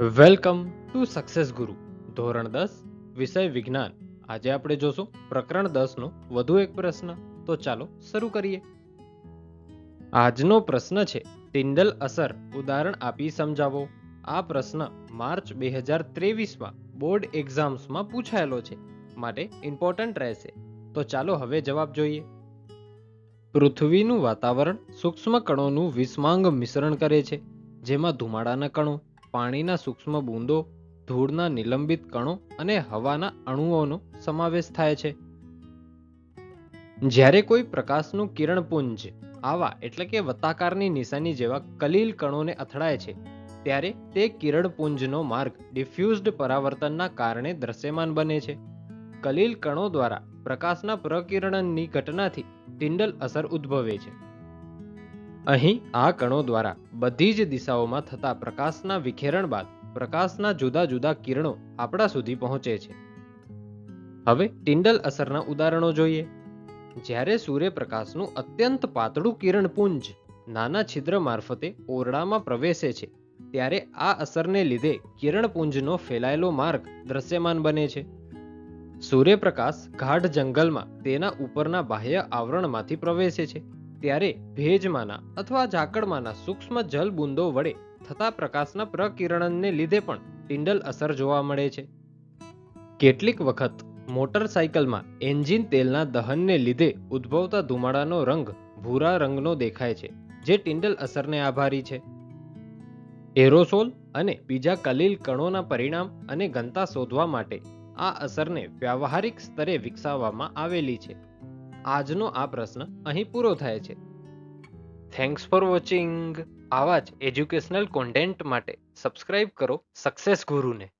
Welcome to success ગુરુ ધોરણ દસ, વિષય વિજ્ઞાન. આજે આપણે જોશું પ્રકરણ દસનો વધુ એક પ્રશ્ન. તો ચાલો શરૂ કરીએ. આજનો પ્રશ્ન છે ટિન્ડલ અસર ઉદાહરણ આપી સમજાવો. આ પ્રશ્ન માર્ચ બે હજાર ત્રેવીસમાં બોર્ડ એક્ઝામ્સમાં પૂછાયેલો છે, માટે ઇમ્પોર્ટન્ટ રહેશે. તો ચાલો હવે જવાબ જોઈએ. પૃથ્વીનું વાતાવરણ સૂક્ષ્મ કણોનું વિસ્માંગ મિશ્રણ કરે છે, જેમાં ધુમાડાના કણો પાણીના સૂક્ષ્મ બૂંદો, ધૂળના નિલંબિત કણો અને હવાના અણુઓનો સમાવેશ થાય છે. જ્યારે કોઈ પ્રકાશનું કિરણપુંજ આવા એટલે કે વત્તાકારની નિશાની જેવા કલીલ કણોને અથડાય છે, ત્યારે તે કિરણપુંજનો માર્ગ ડિફ્યુઝડ પરાવર્તનના કારણે દ્રશ્યમાન બને છે. કલીલ કણો દ્વારા પ્રકાશના પ્રકિરણની ઘટનાથી ટિન્ડલ અસર ઉદ્ભવે છે. અહીં આ કણો દ્વારા બધી જ દિશાઓમાં થતા પ્રકાશના વિખેરણ બાદ પ્રકાશના જુદા જુદા કિરણો આપણા સુધી પહોંચે છે. હવે ટિન્ડલ અસરના ઉદાહરણો જોઈએ. જ્યારે સૂર્યપ્રકાશનું અત્યંત પાતળું કિરણપુંજ નાના છિદ્ર મારફતે ઓરડામાં પ્રવેશે છે, ત્યારે આ અસરને લીધે કિરણપુંજનો ફેલાયેલો માર્ગ દ્રશ્યમાન બને છે. સૂર્યપ્રકાશ ગાઢ જંગલમાં તેના ઉપરના બાહ્ય આવરણમાંથી પ્રવેશે છે. ત્યારે ભેજમાંના અથવા ઝાકળમાંના સૂક્ષ્મ જલ બુંદો વડે થતા પ્રકાશના પ્રકિરણને લીધે પણ ટિંડલ અસર જોવા મળે છે. કેટલીક વખત મોટરસાયકલમાં એન્જિન તેલના દહનને લીધે ઉદ્ભવતા ધુમાડાનો રંગ ભૂરા રંગનો દેખાય છે, જે ટિન્ડલ અસરને આભારી છે. એરોસોલ અને બીજા કલીલ કણોના પરિણામ અને ઘનતા શોધવા માટે આ અસરને વ્યાવહારિક સ્તરે વિકસાવવામાં આવેલી છે. આજનો આ પ્રશ્ન અહીં પૂરો થાય છે. થેન્ક્સ ફોર વોચિંગ આવા જ એજ્યુકેશનલ કોન્ટેન્ટ માટે સબસ્ક્રાઇબ કરો સક્સેસ ગુરુને.